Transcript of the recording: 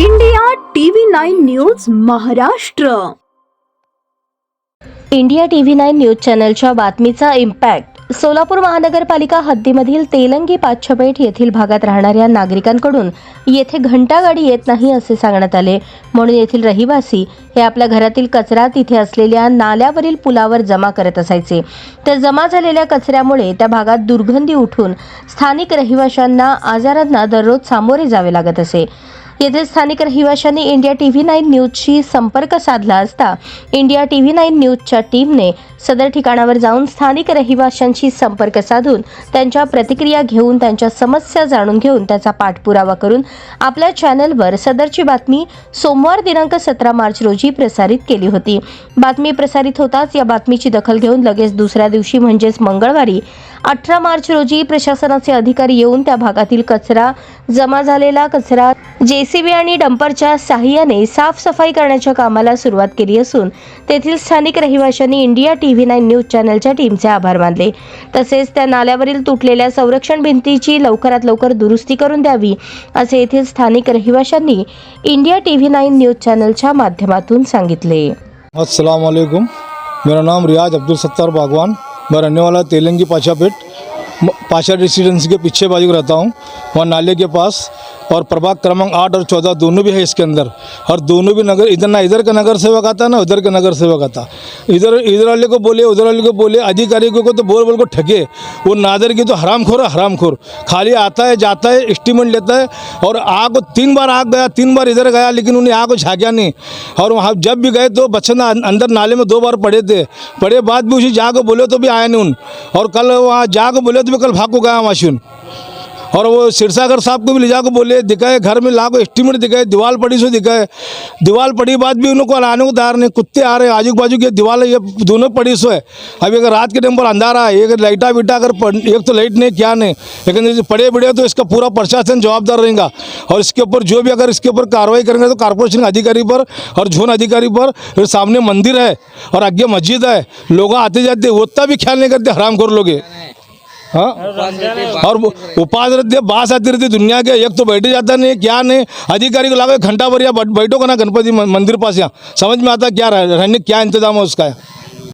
India TV nine news Maharashtra. India TV nine news चॅनलच्या बातमीचा impact. Solapur महानगरपालिका हद्दीमधील तेलंगी पाच्छपेठ येथील भागात राहणाऱ्या नागरिकांकडून येथे घंटागाडी येत नाही असे सांगण्यात आले. म्हणून येथील रहिवासी हे आपल्या घरातील कचरा तिथे असलेल्या नाल्यावरील पुलावर जमा करत असायचे. तर जमा झालेल्या कचऱ्यामुळे त्या भागात दुर्गंधी उठून स्थानिक रहिवाशांना आजारांना दररोज सामोरे जावे लागत असे. येथे स्थानिक रहिवाशांनी इंडिया टी व्ही नाईन न्यूजशी संपर्क साधला असता इंडिया टी व्ही नाईन न्यूजच्या टीमने सदर ठिकाणावर जाऊन स्थानिक रहिवाशांशी संपर्क साधून त्यांच्या प्रतिक्रिया घेऊन त्यांच्या समस्या जाणून घेऊन त्याचा पाठपुरावा करून आपल्या चॅनलवर सदरची बातमी सोमवार दिनांक सतरा मार्च रोजी प्रसारित केली होती. बातमी प्रसारित होताच या बातमीची दखल घेऊन लगेच दुसऱ्या दिवशी म्हणजेच मंगळवारी अठरा मार्च रोजी प्रशासनाचे अधिकारी येऊन त्या भागातील कचरा जमा झालेला कचरा जेसीबी आणि डंपरच्या साहाय्याने साफसफाई करण्याच्या कामाला सुरुवात केली असून तेथील स्थानिक रहिवाशांनी India T V nine news चॅनलच्या टीमचे आभार मानले. तसेच त्या नाल्यावरील तुटलेल्या संरक्षण भिंतीची लवकरात लवकर दुरुस्ती करून द्यावी असे येथील स्थानिक रहिवाशांनी India T V nine news चॅनलच्या माध्यमातून सांगितले. अस्सलाम मेरा नाम रियाज अब्दुल सत्तार बागवान. मैं रहने वाला तेलंगी पाशापेट म- रेसिडेंसी के पीछे बाजू रहता हूँ। वहाँ नाले के पास और प्रभाग क्रमांक आठ और चौदह दोनों भी है इसके अंदर। और दोनों भी नगर, इधर ना, इधर का नगर सेवक आता ना, उधर का नगर सेवक आता इधर इधर वाले को बोले, उधर वाले को बोले, अधिकारी को तो बोल बोल को ठगे। वो नादर की तो हराम खोर है, हरामखोर। खाली आता है, जाता है एस्टीमेट लेता है और आग तीन बार आग गया, तीन बार इधर गया, लेकिन उन्हें आग को नहीं। और वहाँ जब भी गए तो बच्चे ना अंदर नाले में दो बार पड़े थे। पड़े बाद भी उसी जा को बोले तो भी आया नहीं उन। और कल वहाँ जा को बोले तो भी कल भाग गया माशून और वो सिरसागर साहब को भी ले जाकर बोले, दिखाए, घर में ला को एस्टीमेट दिखाए दीवार पड़ी सो दिखाए। दीवार पड़ी बाद भी उनको आने को तैयार नहीं, कुत्ते आ रहे हैं आजू बाजू की दीवार ये दोनों पड़ी सो है। अभी अगर रात के टाइम पर अंधारा है, एक लाइटा बिटा अगर एक तो लाइट नहीं, क्या नहीं, लेकिन पड़े बिड़े तो इसका पूरा प्रशासन जवाबदार रहेगा। और इसके ऊपर जो भी अगर इसके ऊपर कार्रवाई करेंगे तो कारपोरेशन अधिकारी पर और जोन अधिकारी पर फिर सामने मंदिर है और आगे मस्जिद है, लोग आते जाते उतना भी ख्याल नहीं करते हराम कर लोगे हाँ? और उपाध्य उपास रहते बास आती रहती दुनिया के एक तो बैठे जाता नहीं, क्या नहीं? अधिकारी को लागे घंटा भर या बैठो का ना गणपति मंदिर पास यहाँ। समझ में आता क्या रहने क्या इंतज़ाम है उसका?